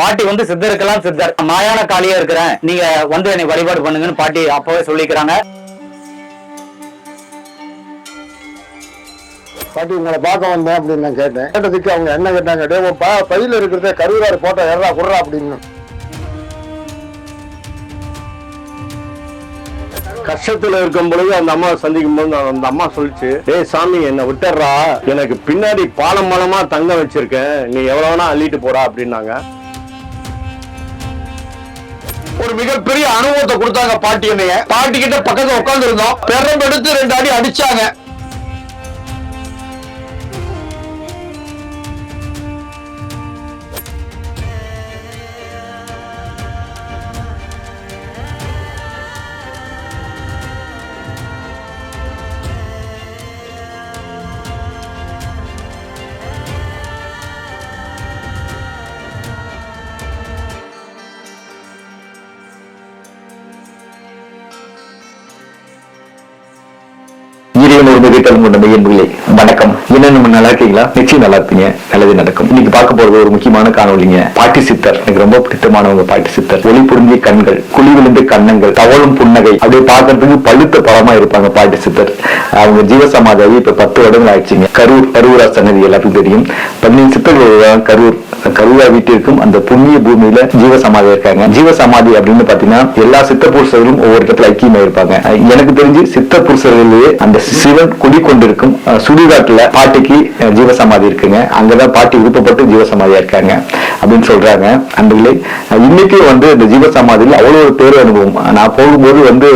பாட்டி வந்து சித்தருக்கெல்லாம் சித்தர். மாயான காளியா இருக்கிறேன். நீங்க வந்து என்னை வழிபாடு பண்ணுங்கன்னு பாட்டி அப்பவே சொல்லிக்கிறாங்க. பாட்டி உங்களை பார்க்க வந்தேன் அப்படின்னு நான் கேட்டேன். கேட்டதுக்கு அவங்க என்ன கேட்டாங்க? டே உன் பா பையில இருக்கிறத கருவாறு போட்டோ எறா குடுறா அப்படின்னு. கஷ்டத்துல இருக்கும் பொழுது அந்த அம்மா சந்திக்கும் போது அந்த அம்மா சொல்லிச்சு ஏய் சாமி என்னை விட்டுறா எனக்கு பின்னாடி பாலம் பாலமா தங்க வச்சிருக்கேன். நீ எவ்வளவு வேணா அள்ளிட்டு போடா அப்படின்னாங்க. ஒரு மிகப்பெரிய அனுபவத்தை கொடுத்தாங்க பாட்டி என்னைய. பாட்டி கிட்ட பக்கத்துல உட்கார்ந்து இருந்தோம் பெரம் எடுத்து ரெண்டு அடி அடிச்சாங்க. இறைவன் ஒரு மிகைத்தல் கொண்ட மெய்யன்புகளே வணக்கம். என்ன நம்ம நல்லா இருக்கீங்களா? நிச்சயம் நல்லா இருப்பீங்க. நல்லது நடக்கும். இன்னைக்கு பார்க்க போறது ஒரு முக்கியமான காணொலிங்க பாட்டி சித்தர். எனக்கு ரொம்ப பிடித்தமானவங்க பாட்டி சித்தர். ஒளி புரிஞ்சிய கண்கள் குழி விழுந்த கண்ணங்கள் தவழும் புன்னகை அப்படியே பார்க்கறதுக்கு பழுத்த பழமா இருப்பாங்க பாட்டி சித்தர். அவங்க ஜீவசமாதாவி இப்ப பத்து வருடங்கள் ஆயிடுச்சுங்க. கரூர் கரூரா சன்னதி எல்லாருக்கும் தெரியும். பதினேழு சித்தர்கள் கரூர் கருவா வீட்டிற்கும் அந்த புண்ணிய பூமியில ஜீவசமாதி இருக்காங்க. ஜீவசமாதி அப்படின்னு பாத்தீங்கன்னா எல்லா சித்த புருஷர்களும் ஒவ்வொரு இடத்துல ஐக்கியமா இருப்பாங்க எனக்கு தெரிஞ்சு சித்த புருஷர்களே அந்த சிவன் குடி கொண்டிருக்கும் சுடுகாட்டுல பாட்டிக்கு ஜீவசமாதி இருக்குங்க. அங்கதான் பாட்டி விருப்பப்பட்டு ஜீவசமாதியா இருக்காங்க அப்படின்னு சொல்றாங்க அன்பர்களே இன்னைக்கு வந்து இந்த ஜீவசமாதியில் அவ்வளவு ஒரு பேரு அனுபவம். நான் போகும்போது வந்து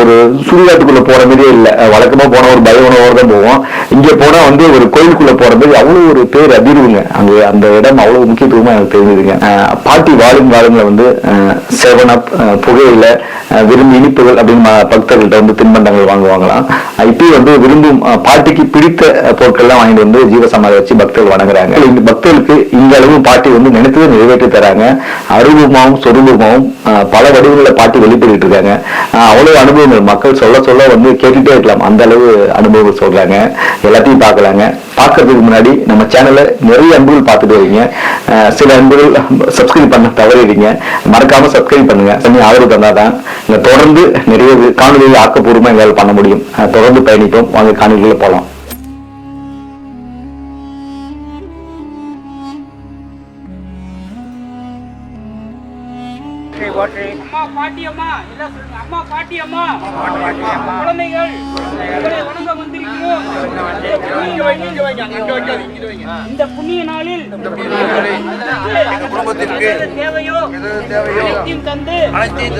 ஒரு சுடுகாட்டுக்குள்ள போற மாதிரியே இல்லை. வழக்கமா போன ஒரு பயவனோட தான் போவோம். இங்க போனா வந்து ஒரு கோயிலுக்குள்ள போகிறது அவ்வளோ அவ்வளவு ஒரு பேர் அதிர்வுங்க. அங்க அந்த இடம் அவ்வளவு முக்கியத்துவமா எனக்கு தெரிஞ்சதுங்க. பாட்டி வாழும் காலங்களில் வந்து செவனப் புகையில விரும்பி இனிப்புகள் அப்படின்னு பக்தர்கள்ட்ட வந்து தின்பண்டங்கள் வாங்குவாங்களாம். அஹ், இப்பயும் வந்து விரும்பும் பாட்டிக்கு பிடித்த பொருட்கள்லாம் வாங்கிட்டு வந்து ஜீவசமாதி வச்சு பக்தர்கள் வணங்குறாங்க. இந்த பக்தர்களுக்கு இந்த அளவு பாட்டி வந்து நினைத்ததை நிறைவேற்றி தராங்க. அருவமாவும் சொருபமாகவும் பல வடிவங்களில் பாட்டி வெளிப்படுத்திட்டு இருக்காங்க. அவ்வளோ அவ்வளவு அனுபவங்கள். மக்கள் சொல்ல சொல்ல வந்து கேட்டுட்டே இருக்கலாம். அந்த அளவு அனுபவங்கள் சொல்றாங்க. எல்லாத்தையும் பார்க்கலாங்க. பார்க்கறதுக்கு முன்னாடி நம்ம சேனலை நிறைய அன்புகள் பார்த்துட்டு வரீங்க சில அன்புகள் சப்ஸ்கிரைப் பண்ண தவறிடுங்க மறக்காம சப்ஸ்கிரைப் பண்ணுங்க. தண்ணி ஆதரவு தந்தாதான் இங்க தொடர்ந்து நிறைய காணொலிகள் ஆக்கப்பூர்வமாக எங்களால் பண்ண முடியும். தொடர்ந்து பயணிப்போம். வாங்க காணொலிகளை போகலாம். எல்லாம் சொல்லுங்க அம்மா. குழந்தைகள். உங்களை வணங்க வந்திருக்கிறோம். இந்த புண்ணிய நாளில் குடும்பத்திற்கு தேவையோ அனைத்தையும் தந்து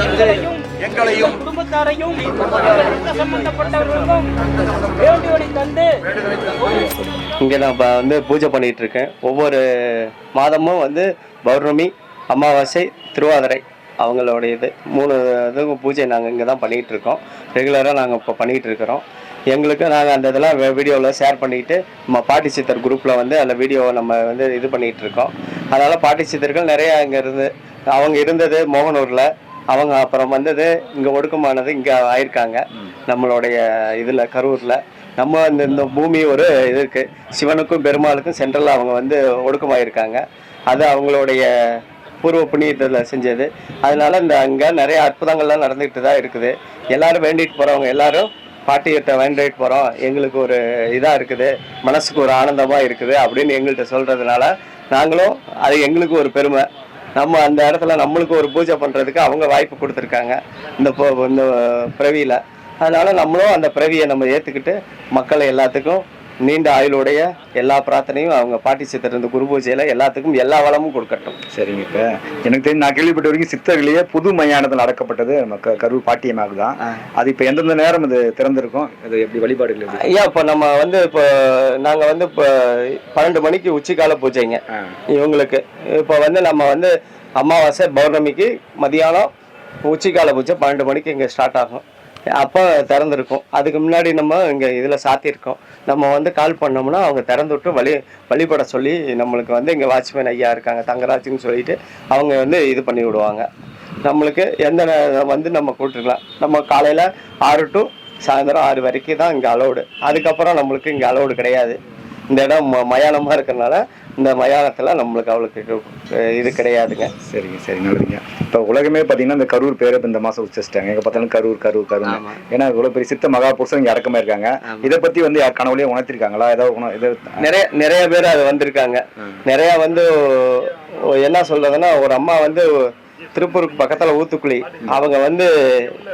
எங்களையும் எங்களையும் குடும்பத்தாரையும் சம்பந்தப்பட்டவர்களுக்கும் வேண்டியவனை தந்து இங்கே நான் இப்போ வந்து பூஜை பண்ணிட்டு இருக்கேன். ஒவ்வொரு மாதமும் வந்து பௌர்ணமி அமாவாசை திருவாதிரை. அவங்களோட இது மூணு இதுவும் பூஜை நாங்கள் இங்கே தான் பண்ணிகிட்டு இருக்கோம் ரெகுலராக நாங்கள் இப்போ பண்ணிகிட்டு இருக்கிறோம் எங்களுக்கு நாங்கள் அந்த இதெல்லாம் வீடியோவில் ஷேர் பண்ணிக்கிட்டு நம்ம பாட்டி சித்தர் குரூப்பில் வந்து அந்த வீடியோவை நம்ம வந்து இது பண்ணிகிட்டு இருக்கோம் அதனால் பாட்டி சித்தர்கள் நிறையா இங்கே இருந்து அவங்க இருந்தது மோகனூரில் அவங்க அப்புறம் வந்தது இங்கே ஒடுக்கமானது இங்கே ஆயிருக்காங்க. நம்மளுடைய இதில் கரூரில். நம்ம இந்த இந்த பூமி ஒரு இது இருக்குது சிவனுக்கும் பெருமாளுக்கும் சென்ட்ரலில் அவங்க வந்து ஒடுக்கமாயிருக்காங்க. அது அவங்களுடைய பூர்வ புண்ணியத்தில் செஞ்சது. அதனால இந்த அங்கே நிறைய அற்புதங்கள்லாம் நடந்துக்கிட்டு தான் இருக்குது. எல்லாரும் வேண்டிட்டு போகிறவங்க எல்லாரும் பாட்டியத்தை வேண்டிட்டு போகிறோம் எங்களுக்கு ஒரு இதாக இருக்குது. மனசுக்கு ஒரு ஆனந்தமாக இருக்குது அப்படின்னு எங்கள்கிட்ட சொல்கிறதுனால நாங்களும் அது எங்களுக்கு ஒரு பெருமை. நம்ம அந்த இடத்துல நம்மளுக்கு ஒரு பூஜை பண்ணுறதுக்கு அவங்க வாய்ப்பு கொடுத்துருக்காங்க. இந்த பொ- இந்த பிறவியில் அதனால நம்மளும் அந்த பிறவியை நம்ம ஏற்றுக்கிட்டு மக்களை எல்லாத்துக்கும் நீண்ட ஆயுளுடைய எல்லா பிரார்த்தனையும் அவங்க பாட்டி சித்தர் குரு பூஜையில் எல்லாத்துக்கும் எல்லா வளமும் கொடுக்கட்டும். சரிங்க இப்ப எனக்கு தெரியும் நான் கேள்விப்பட்ட வரைக்கும் சித்தர்களையே புது மயானத்தில் நடக்கப்பட்டது நம்ம க- கரூர் பாட்டியமாக தான். அது இப்ப எந்தெந்த நேரம் இது திறந்திருக்கும்? இது எப்படி வழிபாடுகள் ஐயா இப்போ நம்ம வந்து இப்போ நாங்கள் வந்து இப்போ பன்னெண்டு மணிக்கு உச்சிக்கால பூஜைங்க. இவங்களுக்கு இப்போ வந்து நம்ம வந்து அமாவாசை பௌர்ணமிக்கு மதியானம் உச்சிக்கால பூஜை பன்னெண்டு மணிக்கு இங்கே ஸ்டார்ட் ஆகும். அப்போ திறந்துருக்கும். அதுக்கு முன்னாடி நம்ம இங்கே இதில் சாத்தியிருக்கோம். நம்ம வந்து கால் பண்ணோம்னா அவங்க திறந்து விட்டு வழி வழிபட சொல்லி நம்மளுக்கு வந்து இங்கே வாட்ச்மேன் ஐயா இருக்காங்க தங்கராஜுன்னு சொல்லிட்டு அவங்க வந்து இது பண்ணி விடுவாங்க. நம்மளுக்கு எந்த வந்து நம்ம கூப்பிட்டுக்கலாம் நம்ம காலையில் ஆறு டு சாயந்தரம் ஆறு வரைக்கும் தான் இங்கே அலோடு அதுக்கப்புறம் நம்மளுக்கு இங்கே அலோடு கிடையாது. இந்த இடம் ம- மயானமா இருக்கிறனால இந்த மயானத்துல நம்மளுக்கு அவளுக்கு இது, கிடையாதுங்க. சரிங்க சரி நல்லதுங்க. இப்போ உலகமே பார்த்தீங்கன்னா இந்த கரூர் பேரை இந்த மாசம் உச்சரிச்சிட்டாங்க. எங்க பார்த்தாலும் கரூர் கரூர் கரூர். ஏன்னா இவ்வளவு பெரிய சித்த மகா புருஷன் இங்க அடக்கமா இருக்காங்க. இதை பத்தி வந்து யார் கனவுலயே உணர்த்திருக்காங்களா? ஏதாவது உண- இது நிறைய நிறைய பேர் அது வந்திருக்காங்க. நிறைய வந்து என்ன சொல்றதுன்னா ஒரு அம்மா வந்து திருப்பூருக்கு பக்கத்துல ஊத்துக்குழி. அவங்க வந்து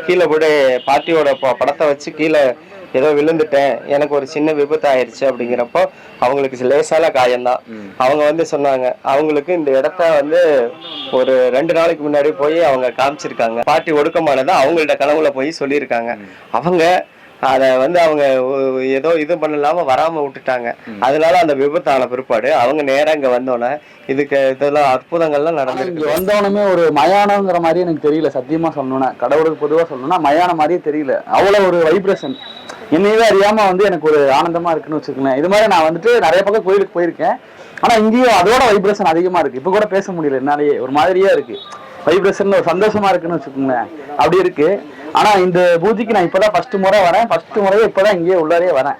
கீழே போய் பாட்டியோட ப- படத்தை வச்சு கீழே ஏதோ விழுந்துட்டேன் எனக்கு ஒரு சின்ன விபத்து ஆயிடுச்சு அப்படிங்கிறப்போ அவங்களுக்கு லேசான காயம்தான். அவங்க வந்து சொன்னாங்க அவங்களுக்கு இந்த இடத்த வந்து ஒரு ரெண்டு நாளைக்கு முன்னாடி போய் அவங்க காமிச்சிருக்காங்க. பாட்டி ஒடுக்கமானதை அவங்கள்ட்ட கனவுல போய் சொல்லியிருக்காங்க. அவங்க அதை வந்து அவங்க ஏதோ இது பண்ணலாம வராம விட்டுட்டாங்க. அதனால அந்த விபத்து ஆன பிற்பாடு அவங்க நேரா இங்க வந்தோன்னே இதுக்கு இதெல்லாம் அற்புதங்கள்லாம் இங்க நடந்திருக்கு. வந்தவனுமே ஒரு மயானங்கிற மாதிரி எனக்கு தெரியல சத்தியமா சொல்லணும்னா. கடவுளுக்கு பொதுவா சொல்லணும்னா மயான மாதிரியே தெரியல. அவ்வளவு ஒரு வைப்ரேஷன் என்னையவே அறியாம வந்து எனக்கு ஒரு ஆனந்தமா இருக்குன்னு வச்சுக்கோங்களேன். இது மாதிரி நான் வந்துட்டு நிறைய பக்கம் கோயிலுக்கு போயிருக்கேன். ஆனா இங்கேயும் அதோட வைப்ரேஷன் அதிகமா இருக்கு. இப்ப கூட பேச முடியல என்னாலேயே. ஒரு மாதிரியா இருக்கு. வைப்ரேஷன் ஒரு சந்தோஷமா இருக்குன்னு வச்சுக்கோங்களேன். அப்படி இருக்கு. ஆனா இந்த பூஜைக்கு நான் இப்பதான் ஃபர்ஸ்ட் முறை வரேன். ஃபர்ஸ்ட் முறையே இப்பதான் இங்கேயே உள்ளாரே வரேன்.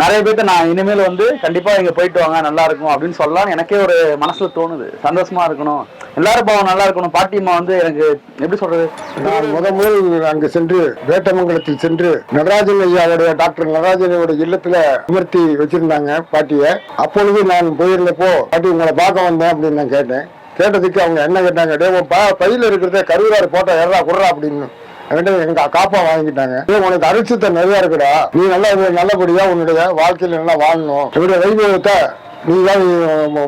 நிறைய பேர்த்த நான் இனிமேல் வந்து கண்டிப்பா இங்க போயிட்டு வாங்க நல்லா இருக்கும் அப்படின்னு சொல்லலாம் எனக்கே ஒரு மனசுல தோணுது. சந்தோஷமா இருக்கணும். எல்லாரும் பாவம் நல்லா இருக்கணும். பாட்டியம்மா வந்து எனக்கு எப்படி சொல்றது? நான் முத முதல் அங்கு சென்று வேட்டமங்கலத்தில் சென்று நடராஜன் ஐயாவுடைய டாக்டர் நடராஜனுடைய இல்லத்துல அமர்த்தி வச்சிருந்தாங்க பாட்டிய. அப்பொழுது நான் போயிருந்தப்போ பாட்டி உங்களை பார்க்க வந்தேன் அப்படின்னு நான் கேட்டேன். கேட்டதுக்கு அவங்க என்ன கேட்டாங்க டே பா பையில இருக்கிறத கருவிலாறு போட்டோ ஏறா குடுறா அப்படின்னு. என்கிட்ட எங்க காப்பா வாங்கிட்டாங்க உனக்கு அரிசித்த நிறைய இருக்குடா. நீ நல்லா நல்லபடியா உன்னுடைய வாழ்க்கையில நல்லா வாழணும். என்னுடைய வைபவத்தை நீ தான்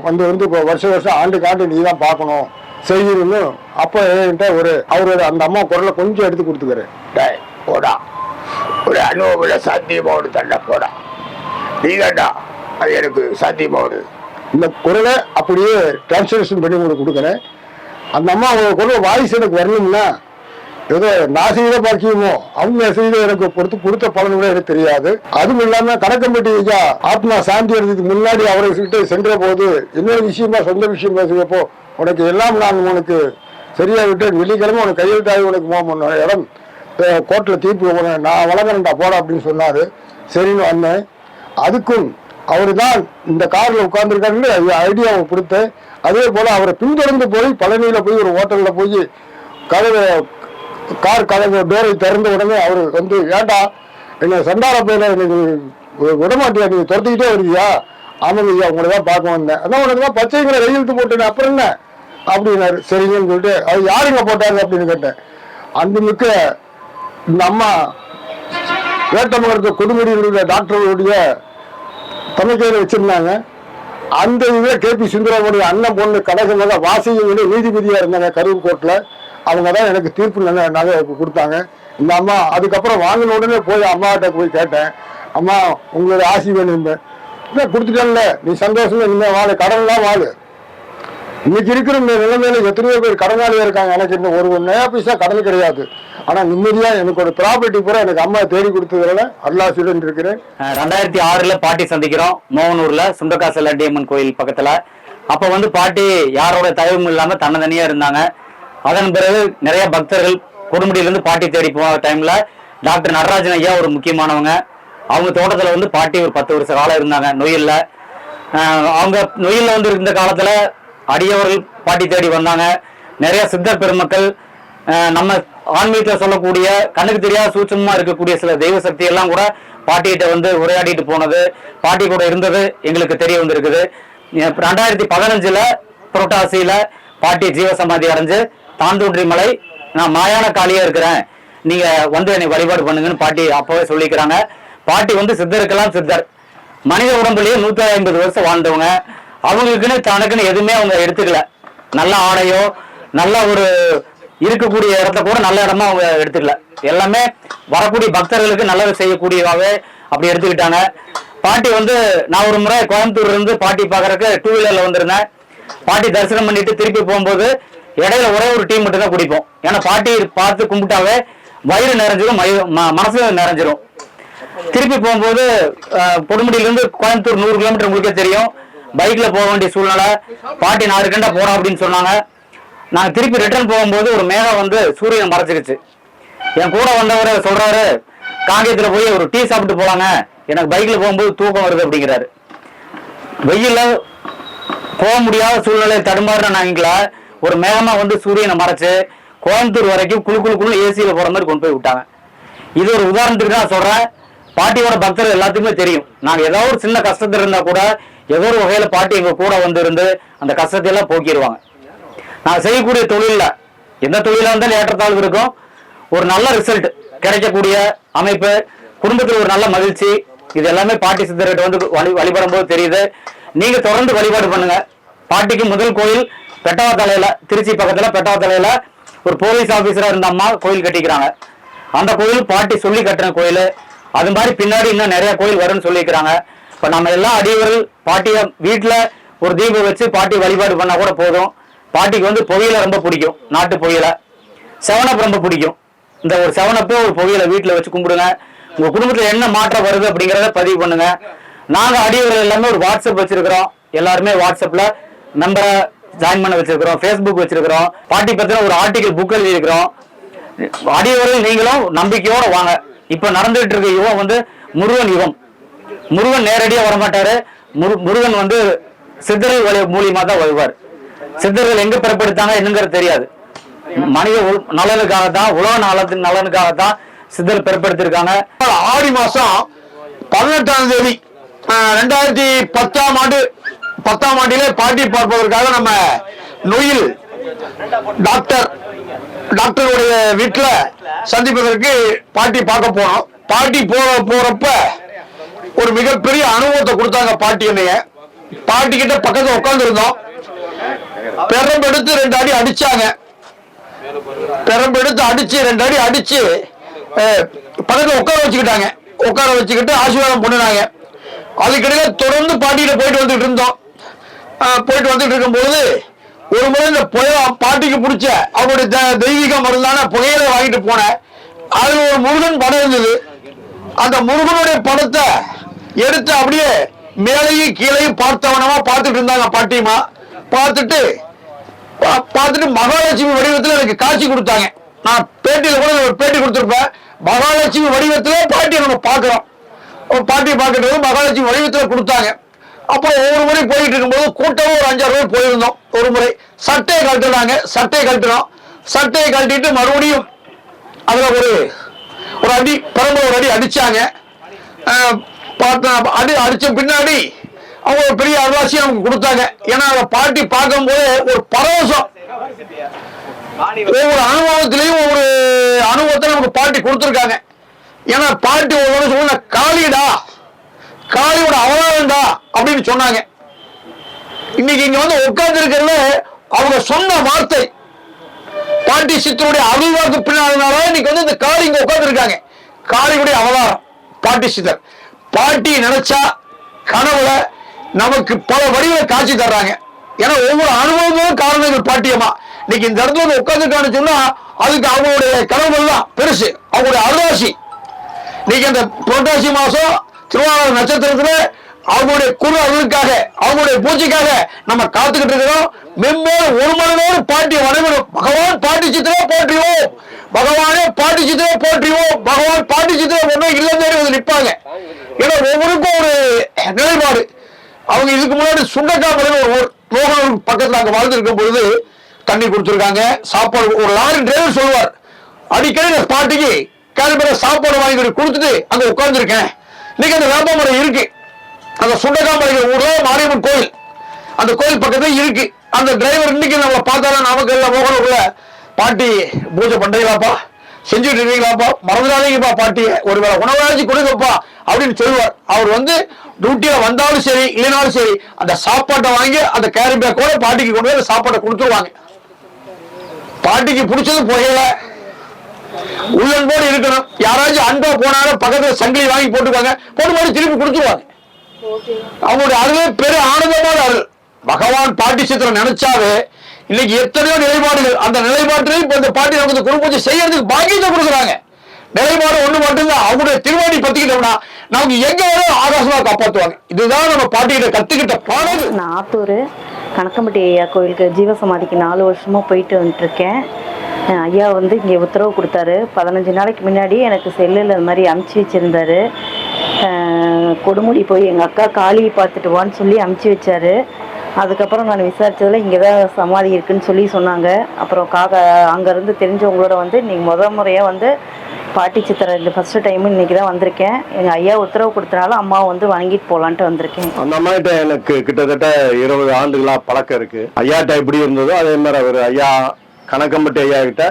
வந்து வந்து வருஷம் வருஷம் ஆண்டுக்கு ஆண்டு நீ தான் பார்க்கணும். செய்யணும்னு அப்போ என்கிட்ட ஒரு அவரோட அந்த அம்மா குரலை கொஞ்சம் எடுத்து கொடுத்துக்காரு டேய் போடா. ஒரு அனுபவம் சாத்தியமாவோடு தண்டா போடா. நீ தான்டா அது எனக்கு சாத்தியமாவோடு இந்த குரலை அப்படியே டிரான்ஸ்லேஷன் பண்ணி உங்களுக்கு கொடுக்குறேன். அந்த அம்மா அவங்க குரல் வாய்ஸ் எனக்கு வரணும்னா ஏதோ நான் செய்த பாக்கியமோ அவங்க செய்த எனக்கு பொறுத்து கொடுத்த பலன் கூட எனக்கு தெரியாது. அதுவும் இல்லாம கணக்கம்பட்டி ஐயா ஆத்மா சாந்தி அடைஞ்சதுக்கு முன்னாடி அவரை கிட்ட சென்ற போது இன்னொரு விஷயமா சொந்த விஷயம் பேசுகிறப்போ உனக்கு எல்லாம் நான் உனக்கு சரியா விட்டு வெள்ளிக்கிழமை உனக்கு கையெழுத்தாகி உனக்கு போக இடம் கோர்ட்டில் தீர்ப்பு போனேன் நான் வழங்குறேன்டா போட அப்படின்னு சொன்னாரு. சரின்னு வந்தேன். அதுக்கும் அவர் தான் இந்த காரில் உட்கார்ந்துருக்காருன்னு ஐடியாவை கொடுத்தேன். அதே போல் அவரை பின்தொடர்ந்து போய் பழனியில் போய் ஒரு ஹோட்டலில் போய் கதவை கார் கதவு டோரை திறந்த உடனே அவர் வந்து ஏண்டா என்ன சண்டார பையில எனக்கு விடமாட்டியா? நீங்க துரத்திக்கிட்டே வருவியா? ஆமாம் ஐயா உங்களை தான் பார்க்க வந்தேன். அதான் உனக்கு தான் பச்சைங்களை கையெழுத்து போட்டேன் அப்புறம் என்ன? அப்படின்னாரு. சரிங்கன்னு சொல்லிட்டு அது யாருங்க போட்டாங்க அப்படின்னு கேட்டேன். அந்த மிக்க இந்த அம்மா வேட்டமகரத்து கொடுமுடியிலுள்ள டாக்டர்களுடைய தமிழ்கையில் வச்சிருந்தாங்க. அந்த இதில் கேபி சுந்தரமுடைய அண்ணன் பொண்ணு கனகமாக வாசியும் நீதிபதியாக இருந்தாங்க கரூர் கோர்ட்டில் அவங்க தான் எனக்கு தீர்ப்பு நல்ல நகை கொடுத்தாங்க. இந்த அம்மா அதுக்கப்புறம் வாங்கின உடனே போய் அம்மாகிட்ட போய் கேட்டேன். அம்மா உங்களோட ஆசி வேணும் இல்லை கொடுத்துட்டேன்ல. நீ சந்தோஷமா இனிமே வாழ. கடன்லாம் வாழ. இன்னைக்கு இருக்கிற இந்த நிலைமையில எத்தனையோ பேர் கடனாளியாக இருக்காங்க. எனக்கு இன்னும் ஒரு நயா பைசா கடன் கிடையாது. ஆனா நிம்மதியா எனக்கு ஒரு ப்ராப்பர்ட்டி பூரா எனக்கு அம்மா தேடி கொடுத்ததுல அல்லாசிடன் இருக்கிறேன். ரெண்டாயிரத்தி ஆறுல பாட்டி சந்திக்கிறோம். மோகனூர்ல சுண்டக்கா செல்லட்டியம்மன் கோயில் பக்கத்துல. அப்ப வந்து பாட்டி யாரோட தயவும் இல்லாம தன்னதனியா இருந்தாங்க. அதன் பிறகு நிறைய பக்தர்கள் கொடுமுடியிலேருந்து பாட்டி தேடி போன டைம்ல டாக்டர் நடராஜன் ஐயா ஒரு முக்கியமானவங்க. அவங்க தோட்டத்துல வந்து பாட்டி ஒரு பத்து வருஷ காலம் இருந்தாங்க நொயில்ல அவங்க நொயில்ல வந்து இருந்த காலத்துல அடியவர்கள் பாட்டி தேடி வந்தாங்க. நிறைய சித்தர் பெருமக்கள் நம்ம ஆன்மீகத்தில் சொல்லக்கூடிய கண்ணுக்கு தெரியாத சூட்சமா இருக்கக்கூடிய சில தெய்வ சக்தி எல்லாம் கூட பாட்டிகிட்ட வந்து உரையாடிட்டு போனது. பாட்டி கூட இருந்தது எங்களுக்கு தெரிய வந்திருக்குது. ரெண்டாயிரத்தி பதினஞ்சுல புரட்டாசியில பாட்டி ஜீவசமாதி அடைஞ்சு தாந்தூன்றி மலை நான் மாயான காலியா இருக்கிறேன். நீங்க வந்து என்னை வழிபாடு பண்ணுங்கன்னு பாட்டி அப்பவே சொல்லிக்கிறாங்க. பாட்டி வந்து சித்தருக்கெல்லாம் சித்தர். மனித உடம்புலயே நூத்தி ஐம்பது வருஷம் வாழ்ந்தவங்க. அவங்களுக்குன்னு தனக்குன்னு எதுவுமே அவங்க எடுத்துக்கல. நல்ல ஆடையோ நல்ல ஒரு இருக்கக்கூடிய இடத்த கூட நல்ல இடமா அவங்க எடுத்துக்கல. எல்லாமே வரக்கூடிய பக்தர்களுக்கு நல்லது செய்யக்கூடியவாவே அப்படி எடுத்துக்கிட்டாங்க. பாட்டி வந்து நான் ஒரு முறை கோயம்புத்தூர்ல இருந்து பாட்டி பாக்குறதுக்கு டூ வீலர்ல வந்திருந்தேன். பாட்டி தரிசனம் பண்ணிட்டு திருப்பி போகும்போது இடையில ஒரே ஒரு டீ மட்டும் தான் குடிப்போம் ஏன்னா பாட்டி பார்த்து கும்பிட்டாவே வயிறு நிறைஞ்சிரும் மயி- ம- மனசு நிறைஞ்சிரும். திருப்பி போகும்போது பொடுமுடியிலிருந்து கோயம்புத்தூர் நூறு கிலோமீட்டர் உங்களுக்கே தெரியும். பைக்ல போக வேண்டிய சூழ்நிலை. பாட்டி நாலு கண்டா போறோம் அப்படின்னு சொன்னாங்க. நாங்க திருப்பி ரிட்டர்ன் போகும்போது ஒரு மேகம் வந்து சூரியன் மறைச்சிருச்சு. என் கூட வந்தவர் சொல்றாரு காங்கேயத்துல போய் ஒரு டீ சாப்பிட்டு போலாங்க. எனக்கு பைக்ல போகும்போது தூக்கம் வருது அப்படிங்கிறாரு. வெயில போக முடியாத சூழ்நிலை தடுமாறுனா நாங்களா ஒரு மேகமா வந்து சூரியனை மறைச்சு கோயம்புத்தூர் வரைக்கும் குழு குளு குளு ஏசியில போற மாதிரி கொண்டு போய் விட்டாங்க. இது ஒரு உதாரணத்துக்கு நான் சொல்றேன். பாட்டியோட பக்தர்கள் எல்லாத்துக்குமே தெரியும். நாங்க ஏதோ ஒரு சின்ன கஷ்டத்தில் இருந்தா கூட ஏதோ ஒரு வகையில பாட்டி எங்க கூட வந்து இருந்து அந்த கஷ்டத்தை எல்லாம் போக்கிடுவாங்க. நான் செய்யக்கூடிய தொழில்ல எந்த தொழிலா இருந்தாலும் ஏற்றத்தாழ்வு இருக்கும். ஒரு நல்ல ரிசல்ட் கிடைக்கக்கூடிய அமைப்பு குடும்பத்தில் ஒரு நல்ல மகிழ்ச்சி. இது எல்லாமே பாட்டி சித்தர்கிட்ட வந்து வழி வழிபடும் போது தெரியுது. நீங்க தொடர்ந்து வழிபாடு பண்ணுங்க. பாட்டிக்கு முதல் கோயில் பெட்டவாத்தலையில திருச்சி பக்கத்துல பெட்டவாத்தலையில ஒரு போலீஸ் ஆபீசரா இருந்த அம்மா கோயில் கட்டிக்கிறாங்க. அந்த கோயில் பாட்டி சொல்லி கட்டுற கோயில். அது மாதிரி பின்னாடி இன்னும் நிறைய கோயில் வரும்னு சொல்லிக்கிறாங்க இப்ப நம்ம எல்லாம் அடியவர்கள் பாட்டிய வீட்டுல ஒரு தீபம் வச்சு பாட்டி வழிபாடு பண்ணா கூட போதும். பாட்டிக்கு வந்து புகையில ரொம்ப பிடிக்கும். நாட்டு புகையில. செவனப் ரொம்ப பிடிக்கும். இந்த ஒரு செவனப்பே ஒரு புகையில வீட்டுல வச்சு கும்பிடுங்க. உங்க குடும்பத்துல என்ன மாற்றம் வருது அப்படிங்கறத பதிவு பண்ணுங்க. நாங்க அடியவர்கள் எல்லாமே ஒரு வாட்ஸ்அப் வச்சிருக்கிறோம். எல்லாருமே வாட்ஸ்அப்ல நம்பரை ஜாயின் பண்ண வச்சிருக்கிறோம் ஃபேஸ்புக் வச்சிருக்கிறோம் பாட்டி பத்தின ஒரு ஆர்டிகல் புக் எழுதியிருக்கிறோம் அடியவர்கள் நீங்களும் நம்பிக்கையோட வாங்க. இப்ப நடந்துட்டு இருக்க யுகம் வந்து முருகன் யுகம். முருகன் நேரடியா வரமாட்டாரு. முரு- முருகன் வந்து சித்தர்கள் வழி மூலியமா தான் வருவார். சித்தர்கள் எங்க பிறப்படுத்தாங்க என்னங்கிறது தெரியாது. மனித உள்- நலனுக்காக தான் உலக நலத்தின் நலனுக்காக தான் சித்தர் பிறப்படுத்திருக்காங்க. ஆடி மாசம் பதினெட்டாம் தேதி ரெண்டாயிரத்தி பத்தாம் ஆண்டு பத்தாம் ஆண்டிலே பாட்டி பார்ப்பதற்காக நம்ம நொயில் டாக்டர் டாக்டருடைய வீட்டில் சந்திப்பதற்கு பாட்டி பார்க்க போனோம். பாட்டி போற போறப்ப ஒரு மிகப்பெரிய அனுபவத்தை கொடுத்தாங்க பாட்டி என்னைய. பாட்டி கிட்ட பக்கத்துல உட்கார்ந்து இருந்தோம் பெரம்பெடுத்து ரெண்டு அடி அடிச்சாங்க. பெரம்பெடுத்து அடிச்சு ரெண்டு அடி அடிச்சு பக்கத்துல உட்கார வச்சுக்கிட்டாங்க. உட்கார வச்சுக்கிட்டு ஆசீர்வாதம் பண்ணினாங்க. அதுக்கிடையில தொடர்ந்து பாட்டிகிட்ட போயிட்டு வந்துட்டு இருந்தோம். போயிட்டு வந்துட்டு இருக்கும்போது ஒரு முறை இந்த புய பாட்டிக்கு பிடிச்ச அவருடைய தெ- தெய்வீக மருந்தான புகையில வாங்கிட்டு போனேன். அதுல ஒரு முருகன் படம் இருந்தது. அந்த முருகனுடைய படத்தை எடுத்து அப்படியே மேலையும் கீழையும் பார்த்தவனமா பார்த்துட்டு இருந்தாங்க பாட்டியமா பார்த்துட்டு பார்த்துட்டு மகாலட்சுமி வடிவத்தில் எனக்கு காட்சி கொடுத்தாங்க. நான் பேட்டியில் கூட ஒரு பேட்டி கொடுத்துருப்பேன். மகாலட்சுமி வடிவத்தில் பாட்டியை நம்ம பார்க்குறோம். பாட்டியை பார்க்கறது மகாலட்சுமி வடிவத்தில் கொடுத்தாங்க. அப்புறம் ஒவ்வொரு முறை போயிட்டு இருக்கும்போது கூட்டமும் ஒரு அஞ்சாறு பேர் போயிருந்தோம். ஒரு முறை. சட்டையை கழட்டினாங்க. சட்டையை கழட்டினோம். சட்டையை கழட்டிட்டு மறுபடியும் அதில் ஒரு ஒரு அடி பரம்பரை ஒரு அடி அடித்தாங்க பார்த்தா அடி அடித்த பின்னாடி அவங்க ஒரு பெரிய அருளாசி நமக்கு கொடுத்தாங்க. ஏன்னா அதை பாட்டி பார்க்கும்போது ஒரு பரவசம். ஒவ்வொரு அனுபவத்திலையும் ஒரு அனுபவத்தை நமக்கு பாட்டி கொடுத்துருக்காங்க. ஏன்னா பாட்டி ஒரு முறை சொன்ன காளிடா காளியோட தான் அப்படின்னு சொன்னாங்க. இன்னைக்கு இங்க வந்து உட்கார்ந்து இருக்கிறது அவங்க சொன்ன வார்த்தை பாட்டி சித்தருடைய அருள்வாக்கு பின்னாடினால இன்னைக்கு வந்து இந்த காளி இங்க உட்கார்ந்து இருக்காங்க காளியுடைய அவதாரம் பாட்டி சித்தர். பாட்டி நினைச்சா கனவுல நமக்கு பல வடிகளை காட்சி தர்றாங்க. ஏன்னா ஒவ்வொரு அனுபவமும் காரணங்கள் பாட்டியம்மா இன்னைக்கு இந்த இடத்துல வந்து உட்காந்துருக்கான்னு சொன்னா அதுக்கு அவங்களுடைய கனவுகள் தான் பெருசு. அவங்களுடைய அருளாசி. இன்னைக்கு அந்த புரட்டாசி மாசம் திருவாரூர் நட்சத்திரத்துல அவங்களுடைய குரு அருளுக்காக அவங்களுடைய பூஜைக்காக நம்ம காத்துக்கிட்டு இருக்கிறோம். மெம்மேல் ஒரு மணி நேரம் வணங்கணும். பகவான் பாட்டி சித்திரா போற்றிவோம். பகவானே பாட்டி சித்திரா போற்றிவோம். பகவான் பாட்டி சித்திரம் ஒன்றும் இல்லைன்னு தேடி வந்து நிற்பாங்க. ஏன்னா ஒவ்வொருக்கும் ஒரு நிலைப்பாடு. அவங்க இதுக்கு முன்னாடி சுண்டக்காமலைன்னு ஒரு ஊர் மோகனூர் பக்கத்துல அங்க பொழுது தண்ணி கொடுத்துருக்காங்க சாப்பாடு ஒரு லாரி டிரைவர் சொல்லுவார். அடிக்கடி நான் பாட்டிக்கு கேள்விப்பட்ட சாப்பாடு வாங்கி கொடுத்துட்டு அங்கே உட்கார்ந்துருக்கேன். இன்னைக்கு அந்த வேப்பமரம் இருக்கு. அந்த சுண்டகாமலைங்கிற ஊர்ல மாரியம்மன் கோயில். அந்த கோயில் பக்கத்துல இருக்கு. அந்த டிரைவர் இன்னைக்கு நம்மளை பார்த்தாலும் நாமக்கல்ல போகணுக்குள்ள பாட்டி பூஜை பண்றீங்களாப்பா? செஞ்சுட்டு இருக்கீங்களாப்பா? மறந்துடாதீங்கப்பா பாட்டியை ஒருவேளை உணவாச்சு கொடுங்கப்பா அப்படின்னு சொல்லுவார். அவர் வந்து டியூட்டியில வந்தாலும் சரி இல்லைனாலும் சரி அந்த சாப்பாட்டை வாங்கி அந்த கேரி பேக்கோட பாட்டிக்கு கொண்டு போய் அந்த சாப்பாட்டை கொடுத்துருவாங்க. பாட்டிக்கு பிடிச்சது புகையில. அன்போடு இருக்கணும். யாராச்சும் அன்பா போனாலும் பக்கத்துல சங்கிலி வாங்கி போட்டுக்காங்க. போட்டு போட்டு திருப்பி கொடுத்துருவாங்க. அவங்களுடைய அருளே பெரிய ஆனந்தமான அருள். பகவான் பாட்டி சித்திரம் நினைச்சாவே இன்னைக்கு எத்தனையோ நிலைப்பாடுகள். அந்த நிலைப்பாட்டிலையும் இப்ப இந்த பாட்டி நமக்கு குரு செய்யறதுக்கு பாக்கியத்தை கொடுக்குறாங்க. நிலைப்பாடு ஒண்ணு மட்டும்தான் அவங்களுடைய திருவாடி பத்திக்கிட்டோம்னா நமக்கு எங்க வரும் ஆகாசமா காப்பாத்துவாங்க. இதுதான் நம்ம பாட்டிகிட்ட கத்துக்கிட்ட பாடல் நான் ஆத்தூர் கணக்கம்பட்டி ஐயா கோயிலுக்கு ஜீவசமாதிக்கு நாலு வருஷமா போயிட்டு வந்துட்டு இருக்கேன் ஐயா வந்து இங்கே உத்தரவு கொடுத்தாரு. பதினஞ்சு நாளைக்கு முன்னாடி எனக்கு செல்லில் அது மாதிரி அமுச்சு வச்சுருந்தாரு. கொடுமுடி போய் எங்கள் அக்கா காளியை பார்த்துட்டு வான்னு சொல்லி அமுச்சு வச்சாரு. அதுக்கப்புறம் நான் விசாரித்ததில் இங்கே தான் சமாதி இருக்குதுன்னு சொல்லி சொன்னாங்க. அப்புறம் காக்கா அங்கேருந்து தெரிஞ்சவங்களோட வந்து நீங்கள் முத முறையாக வந்து பாட்டி சித்திரை இந்த ஃபஸ்ட்டு டைம் இன்னைக்கு தான் வந்திருக்கேன். எங்கள் ஐயா உத்தரவு கொடுத்தனால அம்மாவை வந்து வாங்கிட்டு போகலான்ட்டு வந்திருக்கேன். அந்த அம்மா கிட்ட எனக்கு கிட்டத்தட்ட இருபது ஆண்டுகளாக பழக்கம் இருக்கு. ஐயாட்ட எப்படி இருந்ததோ அதே மாதிரி அவர் ஐயா கணக்கம்பட்டி ஐயா கிட்ட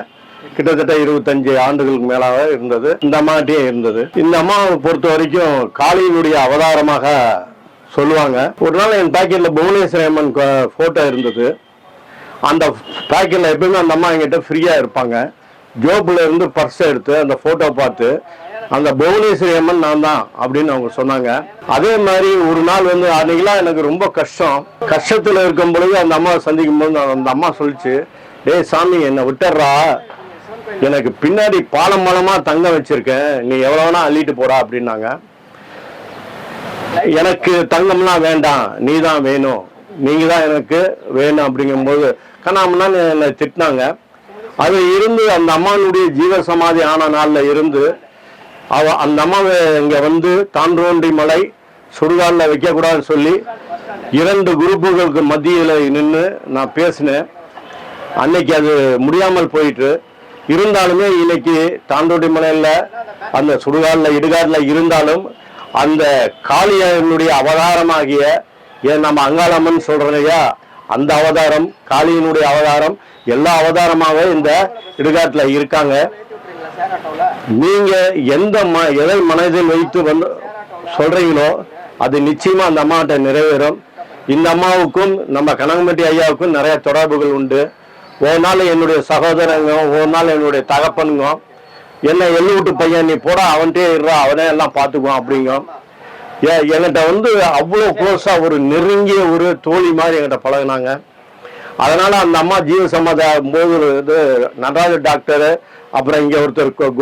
கிட்டத்தட்ட இருபத்தஞ்சு ஆண்டுகளுக்கு மேலாக இருந்தது. இந்த அம்மாட்டே இருந்தது. இந்த அம்மாவை பொறுத்த வரைக்கும் காளியினுடைய அவதாரமாக சொல்லுவாங்க. ஒரு நாள் என் பாக்கெட்ல புவனேஸ்வரி அம்மன் போட்டோ இருந்தது. அந்த பாக்கெட்ல எப்பயுமே அந்த அம்மா என்கிட்ட ஃப்ரீயா இருப்பாங்க. ஜோப்ல இருந்து பர்ஸ் எடுத்து அந்த போட்டோ பார்த்து அந்த புவனேஸ்வரி அம்மன் நான் தான் அப்படின்னு அவங்க சொன்னாங்க. அதே மாதிரி ஒரு நாள் வந்து அன்னைக்கெல்லாம் எனக்கு ரொம்ப கஷ்டம். கஷ்டத்துல இருக்கும் பொழுது அந்த அம்மாவை சந்திக்கும் போது அந்த அம்மா சொல்லிச்சு டேய் சாமி என்னை விட்டுறா எனக்கு பின்னாடி பாலம் பாலமா தங்க வச்சிருக்கேன். நீ எவ்வளோ வேணா அள்ளிட்டு போடா அப்படின்னாங்க. எனக்கு தங்கம்லாம் வேண்டாம். நீ தான் வேணும். நீங்கள் தான் எனக்கு வேணும் அப்படிங்கும்போது கண்ணாமண்ணா என்னை திட்டினாங்க. அது இருந்து அந்த அம்மானுடைய ஜீவ சமாதி ஆன நாளில் இருந்து அவ அந்த அம்மாவை இங்கே வந்து தான்றோண்டி மலை சுடுகாலில் வைக்கக்கூடாதுன்னு சொல்லி இரண்டு குரூப்புகளுக்கு மத்தியில் நின்று நான் பேசினேன். அன்னைக்கு அது முடியாமல் போயிட்டு இருந்தாலுமே இன்னைக்கு தாண்டோட்டி மலையில் அந்த சுடுகாட்டில் இடுகாட்டில் இருந்தாலும் அந்த காளியனுடைய அவதாரமாகிய ஏன் நம்ம அங்காளம்மன் சொல்கிறோம் இல்லையா? அந்த அவதாரம் காளியனுடைய அவதாரம் எல்லா அவதாரமாக இந்த இடுகாட்டில் இருக்காங்க. நீங்க எந்த ம எதை மனதில் வைத்து வந்து சொல்றீங்களோ அது நிச்சயமா அந்த அம்மாட்ட நிறைவேறும். இந்த அம்மாவுக்கும் நம்ம கனகம்பட்டி ஐயாவுக்கும் நிறைய தொடர்புகள் உண்டு. ஒரு நாள் என்னுடைய சகோதரங்க ஒரு நாள் என்னுடைய தகப்பனுங்க என்ன எள்ளு விட்டு பையன் நீ போட அவன்கிட்டே இருறா அவனே எல்லாம் பார்த்துக்குவான் அப்படிங்க. ஏ என்கிட்ட வந்து அவ்வளோ க்ளோஸாக ஒரு நெருங்கிய ஒரு தோழி மாதிரி என்கிட்ட பழகுனாங்க. அதனால அந்த அம்மா ஜீவ சமாதி போது இது நடராஜ டாக்டர் அப்புறம் இங்கே ஒருத்தர் கோ-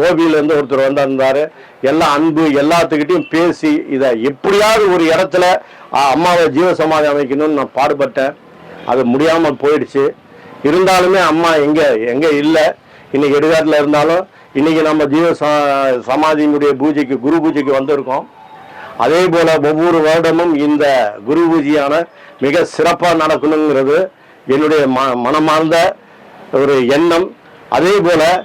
ஒருத்தர் வந்திருந்தார். எல்லாம் அன்பு எல்லாத்துக்கிட்டையும் பேசி இதை எப்படியாவது ஒரு இடத்துல அம்மாவை ஜீவ சமாதி அமைக்கணும்னு நான் பாடுபட்டேன். அது முடியாமல் போயிடுச்சு. இருந்தாலுமே அம்மா எங்க எங்க இல்லை? இன்னைக்கு எடுகாட்டில் இருந்தாலும் இன்னைக்கு நம்ம ஜீவ ச- சமாதியினுடைய பூஜைக்கு குரு பூஜைக்கு வந்திருக்கோம். அதே போல ஒவ்வொரு வருடமும் இந்த குரு பூஜையான மிக சிறப்பாக நடக்கணுங்கிறது என்னுடைய ம மனமார்ந்த ஒரு எண்ணம். அதே போல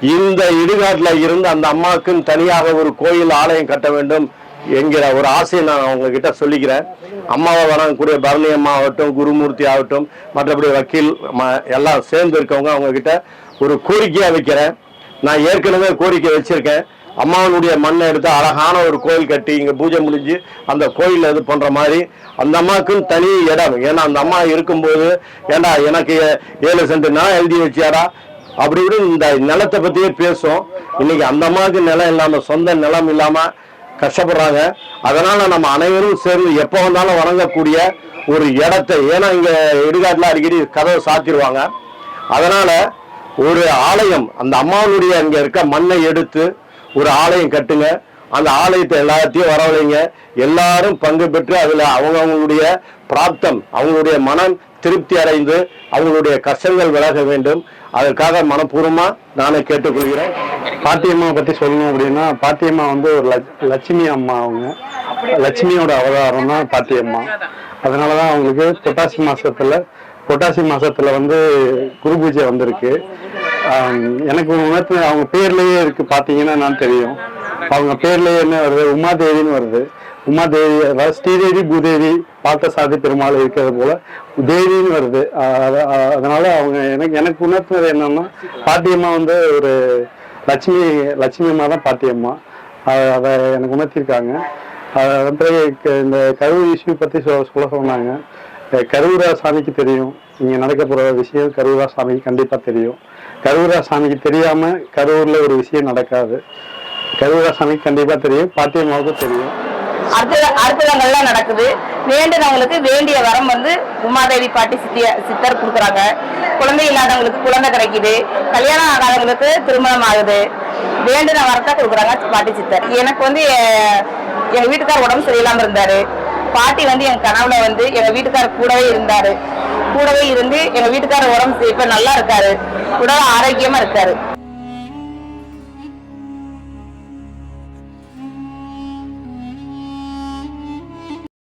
இந்த இடுகாட்டில் இருந்து அந்த அம்மாவுக்குன்னு தனியாக ஒரு கோயில் ஆலயம் கட்ட வேண்டும். என்கிற ஒரு ஆசையை நான் அவங்கக்கிட்ட சொல்லிக்கிறேன். அம்மாவை வணங்கக்கூடிய பரணி அம்மா ஆகட்டும் குருமூர்த்தி ஆகட்டும் மற்றபடி வக்கீல் ம- எல்லாம் சேர்ந்து இருக்கவங்க அவங்கக்கிட்ட ஒரு கோரிக்கையாக வைக்கிறேன். நான் ஏற்கனவே கோரிக்கை வச்சுருக்கேன். அம்மாவனுடைய மண்ணை எடுத்து அழகான ஒரு கோயில் கட்டி இங்கே பூஜை முடிஞ்சு அந்த கோயிலில் இது பண்ணுற மாதிரி அந்த அம்மாவுக்குன்னு தனி இடம். ஏன்னா அந்த அம்மா இருக்கும்போது ஏண்டா எனக்கு ஏழு சென்ட் நான் எழுதி வச்சியாரா அப்படி இப்படி இந்த நிலத்தை பற்றியே பேசும். இன்னைக்கு அந்த அம்மாவுக்கு நிலம் இல்லாமல் சொந்த நிலம் இல்லாமல் கஷ்டப்படுறாங்க. அதனால நம்ம அனைவரும் சேர்ந்து எப்போ வந்தாலும் வணங்கக்கூடிய ஒரு இடத்தை ஏன்னா இங்கே இடுகாட்டில் அடிக்கடி கதவை சாத்திடுவாங்க. அதனால ஒரு ஆலயம் அந்த அம்மாவுடைய அங்கே இருக்க மண்ணை எடுத்து ஒரு ஆலயம் கட்டுங்க. அந்த ஆலயத்தை எல்லாத்தையும் வரவழைங்க. எல்லாரும் பங்கு பெற்று அதில் அவங்கவுங்களுடைய பிராப்தம் அவங்களுடைய மனம் திருப்தி அடைந்து அவங்களுடைய கஷ்டங்கள் விலக வேண்டும். அதற்காக மனப்பூர்வமா நானே கேட்டுக்கொள்கிறேன். பாட்டியம்மா பத்தி சொல்லணும் அப்படின்னா பாட்டியம்மா வந்து ஒரு லட்சுமி அம்மா அவங்க. லட்சுமியோட அவதாரம் தான் பாட்டியம்மா. அதனாலதான் அவங்களுக்கு புரட்டாசி மாசத்துல புரட்டாசி மாசத்துல வந்து குரு பூஜை வந்திருக்கு. எனக்கு உணர்த்து அவங்க பேர்லயே இருக்கு பாத்தீங்கன்னா நான் தெரியும். அவங்க பேர்லயே என்ன வருது? உமாதேவின்னு வருது. உமாதேவி அதாவது ஸ்ரீதேவி பூதேவி பார்த்தசாதி பெருமாள் இருக்கிறது போல தேவின்னு வருது. அதனால அவங்க எனக்கு எனக்கு உணர்த்தினது என்னன்னா பாட்டியம்மா வந்து ஒரு லட்சுமி லட்சுமி அம்மா தான் பாட்டியம்மா. அதை எனக்கு உணர்த்திருக்காங்க. அதன் பிறகு இந்த கரூர் இஷ்யூ பற்றி சொ சொல்ல சொன்னாங்க. அஹ் சாமிக்கு தெரியும். இங்கே நடக்க போகிற விஷயம் கரூரா சாமிக்கு கண்டிப்பாக தெரியும். கருவூரா சாமிக்கு தெரியாமல் கரூரில் ஒரு விஷயம் நடக்காது. கரூரா கண்டிப்பா தெரியும். பாட்டியம்மாவுக்கும் தெரியும். அற்புத அற்புதங்கள்லாம் நடக்குது. வேண்டினவங்களுக்கு வேண்டிய வரம் வந்து உமாதேவி பாட்டி சித்திய சித்தர் கொடுக்குறாங்க. குழந்தை இல்லாதவங்களுக்கு குழந்தை கிடைக்குது. கல்யாணம் ஆகாதவங்களுக்கு திருமணம் ஆகுது. வேண்டின வரத்தை கொடுக்குறாங்க பாட்டி சித்தர். எனக்கு வந்து எங்க வீட்டுக்கார் உடம்பு சரியில்லாம இருந்தாரு. பாட்டி வந்து என் கனவுல வந்து எங்க வீட்டுக்கார் கூடவே இருந்தாரு. கூடவே இருந்து எங்க வீட்டுக்காரர் உடம்பு சரி- இப்ப நல்லா இருக்காரு. உடல் ஆரோக்கியமா இருக்காரு.